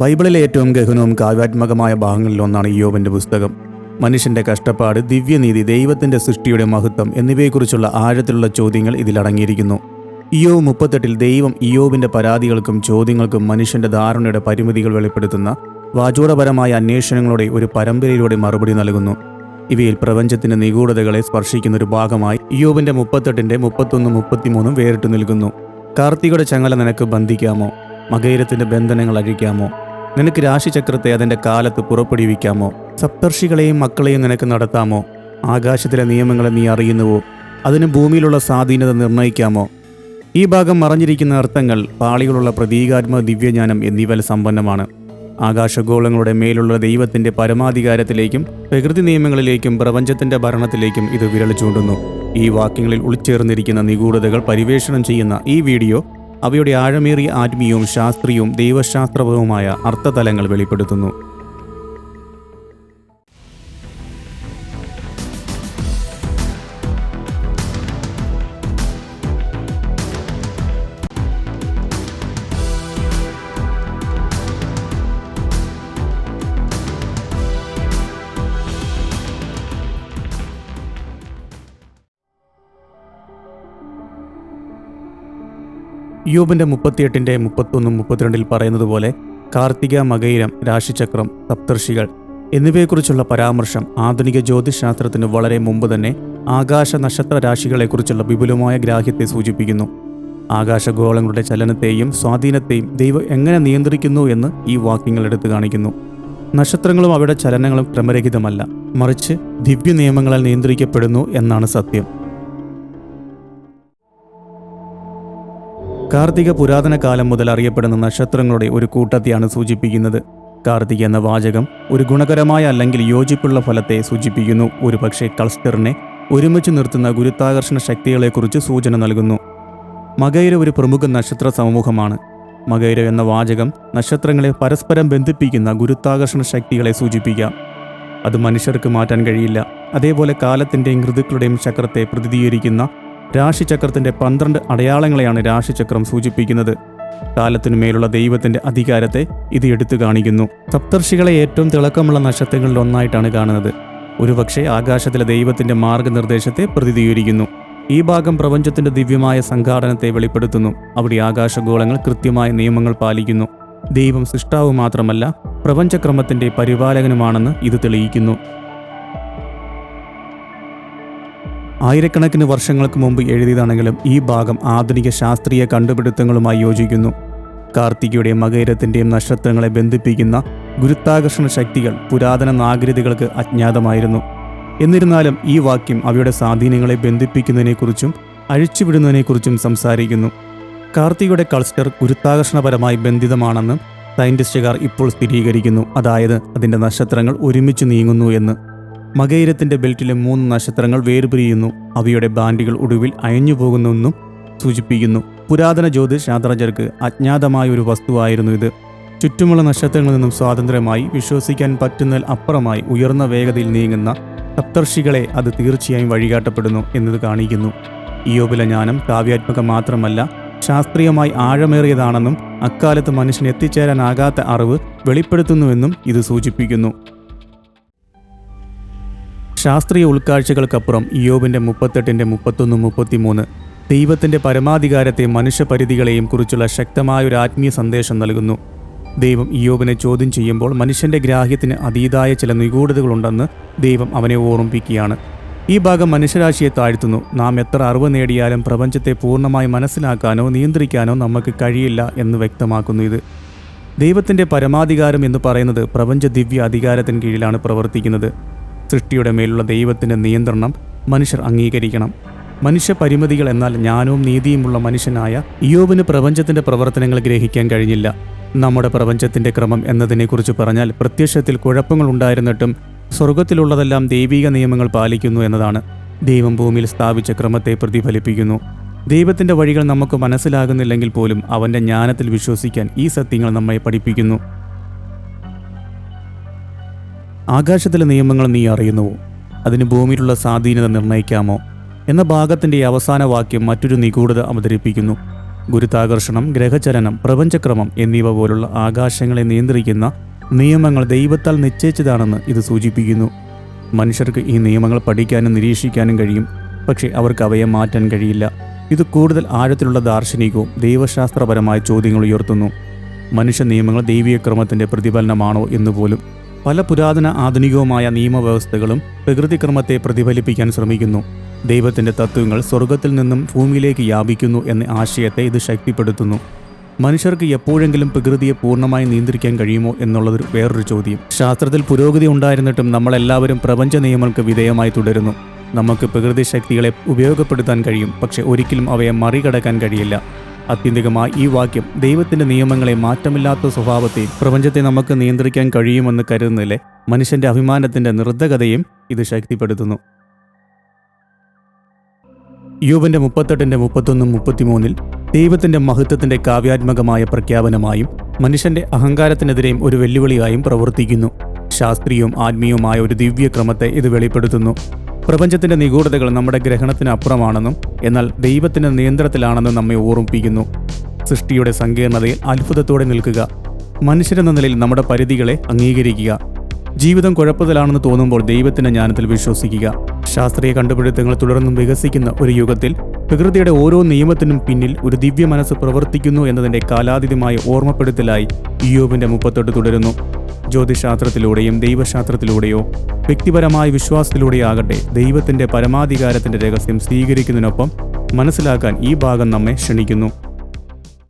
ബൈബിളിലെ ഏറ്റവും ഗഹനവും കാവ്യാത്മകമായ ഭാഗങ്ങളിലൊന്നാണ് യോബിന്റെ പുസ്തകം. മനുഷ്യന്റെ കഷ്ടപ്പാട് ദിവ്യനീതി ദൈവത്തിന്റെ സൃഷ്ടിയുടെ മഹത്വം എന്നിവയെക്കുറിച്ചുള്ള ആഴത്തിലുള്ള ചോദ്യങ്ങൾ ഇതിലടങ്ങിയിരിക്കുന്നു ഇയോവ് മുപ്പത്തെട്ടിൽ ദൈവം ഇയോബിന്റെ പരാതികൾക്കും ചോദ്യങ്ങൾക്കും മനുഷ്യന്റെ ധാരണയുടെ പരിമിതികൾ വെളിപ്പെടുത്തുന്ന വാചോടപരമായ അന്വേഷണങ്ങളുടെ ഒരു പരമ്പരയിലൂടെ മറുപടി നൽകുന്നു. ഇവയിൽ പ്രപഞ്ചത്തിന്റെ നിഗൂഢതകളെ സ്പർശിക്കുന്ന ഒരു ഭാഗമായി ഇയോബിന്റെ മുപ്പത്തെട്ടിന്റെ മുപ്പത്തൊന്നും മുപ്പത്തിമൂന്നും വേറിട്ടു നിൽക്കുന്നു. കാർത്തികയുടെ ചങ്ങല നിനക്ക് ബന്ധിക്കാമോ? മകൈരത്തിന്റെ ബന്ധനങ്ങൾ അഴിക്കാമോ? നിനക്ക് രാശിചക്രത്തെ അതിന്റെ കാലത്ത് പുറപ്പെടുവിക്കാമോ? സപ്തർഷികളെയും മക്കളെയും നിനക്ക് നടത്താമോ? ആകാശത്തിലെ നിയമങ്ങളെ നീ അറിയുന്നുവോ? അതിന് ഭൂമിയിലുള്ള സ്വാധീനത നിർണയിക്കാമോ ഈ ഭാഗം മറഞ്ഞിരിക്കുന്ന അർത്ഥങ്ങൾ പാളികളുള്ള പ്രതീകാത്മക ദിവ്യജ്ഞാനം എന്നിവയിൽ സമ്പന്നമാണ്. ആകാശഗോളങ്ങളുടെ മേലുള്ള ദൈവത്തിന്റെ പരമാധികാരത്തിലേക്കും പ്രകൃതി നിയമങ്ങളിലേക്കും പ്രപഞ്ചത്തിന്റെ ഭരണത്തിലേക്കും ഇത് വിരൽ ചൂണ്ടുന്നു. ഈ വാക്യങ്ങളിൽ ഉൾച്ചേർന്നിരിക്കുന്ന നിഗൂഢതകൾ പരിവേഷണം ചെയ്യുന്ന ഈ വീഡിയോ അവയുടെ ആഴമേറിയ ആത്മീയവും ശാസ്ത്രീയവും ദൈവശാസ്ത്രപരവുമായ അർത്ഥതലങ്ങൾ വെളിപ്പെടുത്തുന്നു. യോബിന്റെ മുപ്പത്തിയെട്ടിന്റെ മുപ്പത്തൊന്നും മുപ്പത്തിരണ്ടിൽ പറയുന്നത് പോലെ കാർത്തിക മകയിരം രാശിചക്രം സപ്തർഷികൾ എന്നിവയെക്കുറിച്ചുള്ള പരാമർശം ആധുനിക ജ്യോതിശാസ്ത്രത്തിന് വളരെ മുമ്പ് തന്നെ ആകാശ നക്ഷത്ര രാശികളെക്കുറിച്ചുള്ള വിപുലമായ ഗ്രാഹ്യത്തെ സൂചിപ്പിക്കുന്നു. ആകാശഗോളങ്ങളുടെ ചലനത്തെയും സ്വാധീനത്തെയും ദൈവം എങ്ങനെ നിയന്ത്രിക്കുന്നു എന്ന് ഈ വാക്യങ്ങൾ എടുത്തു കാണിക്കുന്നു. നക്ഷത്രങ്ങളും അവയുടെ ചലനങ്ങളും ക്രമരഹിതമല്ല മറിച്ച് ദിവ്യ നിയമങ്ങളാൽ നിയന്ത്രിക്കപ്പെടുന്നു എന്നാണ് സത്യം. കാർത്തിക പുരാതന കാലം മുതൽ അറിയപ്പെടുന്ന നക്ഷത്രങ്ങളുടെ ഒരു കൂട്ടത്തെയാണ് സൂചിപ്പിക്കുന്നത്. കാർത്തിക എന്ന വാചകം ഒരു ഗുണകരമായ അല്ലെങ്കിൽ യോജിപ്പുള്ള ഫലത്തെ സൂചിപ്പിക്കുന്നു. ഒരുപക്ഷെ ക്ലസ്റ്ററിനെ ഒരുമിച്ച് നിർത്തുന്ന ഗുരുത്വാകർഷണ ശക്തികളെക്കുറിച്ച് സൂചന നൽകുന്നു. മകൈര ഒരു പ്രമുഖ നക്ഷത്ര സമൂഹമാണ്. മകൈര എന്ന വാചകം നക്ഷത്രങ്ങളെ പരസ്പരം ബന്ധിപ്പിക്കുന്ന ഗുരുത്വാകർഷണ ശക്തികളെ സൂചിപ്പിക്കാം അത് മനുഷ്യർക്ക് മാറ്റാൻ കഴിയില്ല. അതേപോലെ കാലത്തിന്റെയും ഋതുക്കളുടെയും ചക്രത്തെ പ്രതിനിധീകരിക്കുന്ന രാശിചക്രത്തിന്റെ പന്ത്രണ്ട് അടയാളങ്ങളെയാണ് രാശിചക്രം സൂചിപ്പിക്കുന്നത്. കാലത്തിനു മേലുള്ള ദൈവത്തിന്റെ അധികാരത്തെ ഇത് എടുത്തു കാണിക്കുന്നു. സപ്തർഷികളെ ഏറ്റവും തിളക്കമുള്ള നക്ഷത്രങ്ങളിൽ ഒന്നായിട്ടാണ് കാണുന്നത്. ഒരുപക്ഷെ ആകാശത്തിലെ ദൈവത്തിന്റെ മാർഗനിർദ്ദേശത്തെ പ്രതിനിധീകരിക്കുന്നു. ഈ ഭാഗം പ്രപഞ്ചത്തിന്റെ ദിവ്യമായ സംഘാടനത്തെ വെളിപ്പെടുത്തുന്നു. അവിടെ ആകാശഗോളങ്ങൾ കൃത്യമായ നിയമങ്ങൾ പാലിക്കുന്നു. ദൈവം സൃഷ്ടാവ് മാത്രമല്ല പ്രപഞ്ചക്രമത്തിന്റെ പരിപാലകനുമാണെന്ന് ഇത് തെളിയിക്കുന്നു. ആയിരക്കണക്കിന് വർഷങ്ങൾക്ക് മുമ്പ് എഴുതിയതാണെങ്കിലും ഈ ഭാഗം ആധുനിക ശാസ്ത്രീയ കണ്ടുപിടുത്തങ്ങളുമായി യോജിക്കുന്നു. കാർത്തികയുടെയും മകൈരത്തിന്റെയും നക്ഷത്രങ്ങളെ ബന്ധിപ്പിക്കുന്ന ഗുരുത്വാകർഷണ ശക്തികൾ പുരാതന നാഗരികതകൾക്ക് അജ്ഞാതമായിരുന്നു. എന്നിരുന്നാലും ഈ വാക്യം അവയുടെ സ്വാധീനങ്ങളെ ബന്ധിപ്പിക്കുന്നതിനെക്കുറിച്ചും അഴിച്ചുവിടുന്നതിനെക്കുറിച്ചും സംസാരിക്കുന്നു. കാർത്തികയുടെ കൾസ്റ്റർ ഗുരുത്വാകർഷണപരമായി ബന്ധിതമാണെന്ന് സയന്റിസ്റ്റുകാർ ഇപ്പോൾ സ്ഥിരീകരിക്കുന്നു. അതായത് അതിന്റെ നക്ഷത്രങ്ങൾ ഒരുമിച്ച് നീങ്ങുന്നു എന്ന്. മകൈരത്തിന്റെ ബെൽറ്റിലെ മൂന്ന് നക്ഷത്രങ്ങൾ വേർപിരിയുന്നു. അവയുടെ ബാൻഡുകൾ ഒടുവിൽ അയഞ്ഞു പോകുന്നുവെന്നും സൂചിപ്പിക്കുന്നു. പുരാതന ജ്യോതിഷ് ശാസ്ത്രജ്ഞർക്ക് അജ്ഞാതമായ ഒരു വസ്തുവായിരുന്നു ഇത്. ചുറ്റുമുള്ള നക്ഷത്രങ്ങളിൽ നിന്നും സ്വാതന്ത്ര്യമായി വിശ്വസിക്കാൻ പറ്റുന്നതിൽ അപ്പുറമായി ഉയർന്ന വേഗതയിൽ നീങ്ങുന്ന സപ്തർഷികളെ അത് തീർച്ചയായും വഴികാട്ടപ്പെടുന്നു എന്നത് കാണിക്കുന്നു. ഇയോബിലെ ജ്ഞാനം കാവ്യാത്മകം മാത്രമല്ല ശാസ്ത്രീയമായി ആഴമേറിയതാണെന്നും അക്കാലത്ത് മനുഷ്യന് എത്തിച്ചേരാനാകാത്ത അറിവ് വെളിപ്പെടുത്തുന്നുവെന്നും ഇത് സൂചിപ്പിക്കുന്നു. ശാസ്ത്രീയ ഉൾക്കാഴ്ചകൾക്കപ്പുറം യോബിന്റെ മുപ്പത്തെട്ടിന്റെ മുപ്പത്തൊന്ന് മുപ്പത്തിമൂന്ന് ദൈവത്തിന്റെ പരമാധികാരത്തെ മനുഷ്യപരിധികളെയും കുറിച്ചുള്ള ശക്തമായ ഒരു ആത്മീയ സന്ദേശം നൽകുന്നു. ദൈവം യോബിനെ ചോദ്യം ചെയ്യുമ്പോൾ മനുഷ്യന്റെ ഗ്രാഹ്യത്തിന് അതീതായ ചില നിഗൂഢതകളുണ്ടെന്ന് ദൈവം അവനെ ഓർമ്മിപ്പിക്കുകയാണ്. ഈ ഭാഗം മനുഷ്യരാശിയെ താഴ്ത്തുന്നു. നാം എത്ര അറിവ് നേടിയാലും പ്രപഞ്ചത്തെ പൂർണമായി മനസ്സിലാക്കാനോ നിയന്ത്രിക്കാനോ നമുക്ക് കഴിയില്ല എന്ന് വ്യക്തമാക്കുന്നു ഇത്. ദൈവത്തിന്റെ പരമാധികാരം എന്ന് പറയുന്നത് പ്രപഞ്ച ദിവ്യ അധികാരത്തിന് കീഴിലാണ് പ്രവർത്തിക്കുന്നത്. സൃഷ്ടിയുടെ മേലുള്ള ദൈവത്തിന്റെ നിയന്ത്രണം മനുഷ്യർ അംഗീകരിക്കണം. മനുഷ്യ പരിമിതികൾ എന്നാൽ ജ്ഞാനവും നീതിയുമുള്ള മനുഷ്യനായ ഇയോബിന് പ്രപഞ്ചത്തിന്റെ പ്രവർത്തനങ്ങൾ ഗ്രഹിക്കാൻ കഴിഞ്ഞില്ല. നമ്മുടെ പ്രപഞ്ചത്തിന്റെ ക്രമം എന്നതിനെക്കുറിച്ച് പറഞ്ഞാൽ പ്രത്യക്ഷത്തിൽ കുഴപ്പങ്ങൾ ഉണ്ടായിരുന്നിട്ടും സ്വർഗത്തിലുള്ളതെല്ലാം ദൈവിക നിയമങ്ങൾ പാലിക്കുന്നു എന്നതാണ്. ദൈവം ഭൂമിയിൽ സ്ഥാപിച്ച ക്രമത്തെ പ്രതിഫലിപ്പിക്കുന്നു. ദൈവത്തിന്റെ വഴികൾ നമുക്ക് മനസ്സിലാകുന്നില്ലെങ്കിൽ പോലും അവന്റെ ജ്ഞാനത്തിൽ വിശ്വസിക്കാൻ ഈ സത്യങ്ങൾ നമ്മെ പഠിപ്പിക്കുന്നു. ആകാശത്തിലെ നിയമങ്ങൾ നീ അറിയുന്നുവോ അതിന് ഭൂമിയിലുള്ള സ്വാധീനത നിർണയിക്കാമോ എന്ന ഭാഗത്തിന്റെ അവസാന വാക്യം മറ്റൊരു നിഗൂഢത അവതരിപ്പിക്കുന്നു. ഗുരുത്താകർഷണം ഗ്രഹചലനം പ്രപഞ്ചക്രമം എന്നിവ പോലുള്ള ആകാശങ്ങളെ നിയന്ത്രിക്കുന്ന നിയമങ്ങൾ ദൈവത്താൽ നിശ്ചയിച്ചതാണെന്ന് ഇത് സൂചിപ്പിക്കുന്നു. മനുഷ്യർക്ക് ഈ നിയമങ്ങൾ പഠിക്കാനും നിരീക്ഷിക്കാനും കഴിയും. പക്ഷേ അവർക്ക് അവയെ മാറ്റാൻ കഴിയില്ല. ഇത് കൂടുതൽ ആഴത്തിലുള്ള ദാർശനികവും ദൈവശാസ്ത്രപരമായ ചോദ്യങ്ങൾ ഉയർത്തുന്നു. മനുഷ്യ നിയമങ്ങൾ ദൈവീയ ക്രമത്തിന്റെ പ്രതിഫലനമാണോ എന്നുപോലും പല പുരാതന ആധുനികവുമായ നിയമവ്യവസ്ഥകളും പ്രകൃതിക്രമത്തെ പ്രതിഫലിപ്പിക്കാൻ ശ്രമിക്കുന്നു. ദൈവത്തിന്റെ തത്വങ്ങൾ സ്വർഗത്തിൽ നിന്നും ഭൂമിയിലേക്ക് വ്യാപിക്കുന്നു എന്ന ആശയത്തെ ഇത് ശക്തിപ്പെടുത്തുന്നു. മനുഷ്യർക്ക് എപ്പോഴെങ്കിലും പ്രകൃതിയെ പൂർണമായി നിയന്ത്രിക്കാൻ കഴിയുമോ എന്നുള്ളതൊരു വേറൊരു ചോദ്യം. ശാസ്ത്രത്തിൽ പുരോഗതി ഉണ്ടായിരുന്നിട്ടും നമ്മളെല്ലാവരും പ്രപഞ്ച നിയമങ്ങൾക്ക് വിധേയമായി തുടരുന്നു. നമുക്ക് പ്രകൃതി ശക്തികളെ ഉപയോഗപ്പെടുത്താൻ കഴിയും പക്ഷെ ഒരിക്കലും അവയെ മറികടക്കാൻ കഴിയില്ല. ആത്യന്തികമായി ഈ വാക്യം ദൈവത്തിന്റെ നിയമങ്ങളെ മാറ്റമില്ലാത്ത സ്വഭാവത്തെ പ്രപഞ്ചത്തെ നമുക്ക് നിയന്ത്രിക്കാൻ കഴിയുമെന്ന് കരുതുന്നതിലെ മനുഷ്യന്റെ അഭിമാനത്തിന്റെ നിർദ്ധകതയും ഇത് ശക്തിപ്പെടുത്തുന്നു. യോബിന്റെ മുപ്പത്തെട്ടിന്റെ മുപ്പത്തൊന്നും മുപ്പത്തിമൂന്നിൽ ദൈവത്തിന്റെ മഹത്വത്തിന്റെ കാവ്യാത്മകമായ പ്രഖ്യാപനമായും മനുഷ്യന്റെ അഹങ്കാരത്തിനെതിരെയും ഒരു വെല്ലുവിളിയായും പ്രവർത്തിക്കുന്നു. ശാസ്ത്രീയവും ആത്മീയവുമായ ഒരു ദിവ്യക്രമത്തെ ഇത് വെളിപ്പെടുത്തുന്നു. പ്രപഞ്ചത്തിന്റെ നിഗൂഢതകൾ നമ്മുടെ ഗ്രഹണത്തിന് അപ്പുറമാണെന്നും എന്നാൽ ദൈവത്തിന്റെ നിയന്ത്രണത്തിലാണെന്നും നമ്മെ ഓർമ്മിപ്പിക്കുന്നു. സൃഷ്ടിയുടെ സങ്കീർണതയിൽ അത്ഭുതത്തോടെ നിൽക്കുക. മനുഷ്യരെന്ന നിലയിൽ നമ്മുടെ പരിധികളെ അംഗീകരിക്കുക. ജീവിതം കുഴപ്പത്തിലാണെന്ന് തോന്നുമ്പോൾ ദൈവത്തിന്റെ ജ്ഞാനത്തിൽ വിശ്വസിക്കുക. ശാസ്ത്രീയ കണ്ടുപിടുത്തങ്ങൾ തുടർന്നും വികസിക്കുന്ന ഒരു യുഗത്തിൽ പ്രകൃതിയുടെ ഓരോ നിയമത്തിനും പിന്നിൽ ഒരു ദിവ്യ മനസ്സ് പ്രവർത്തിക്കുന്നു എന്നതിന്റെ കാലാതീതമായ ഓർമ്മപ്പെടുത്തലായി ഇയോബിന്റെ മുപ്പത്തെട്ട് തുടരുന്നു. ജ്യോതിശാസ്ത്രത്തിലൂടെയും ദൈവശാസ്ത്രത്തിലൂടെയോ വ്യക്തിപരമായ വിശ്വാസത്തിലൂടെയാകട്ടെ ദൈവത്തിന്റെ പരമാധികാരത്തിന്റെ രഹസ്യം സ്വീകരിക്കുന്നതിനൊപ്പം മനസ്സിലാക്കാൻ ഈ ഭാഗം നമ്മെ ക്ഷണിക്കുന്നു.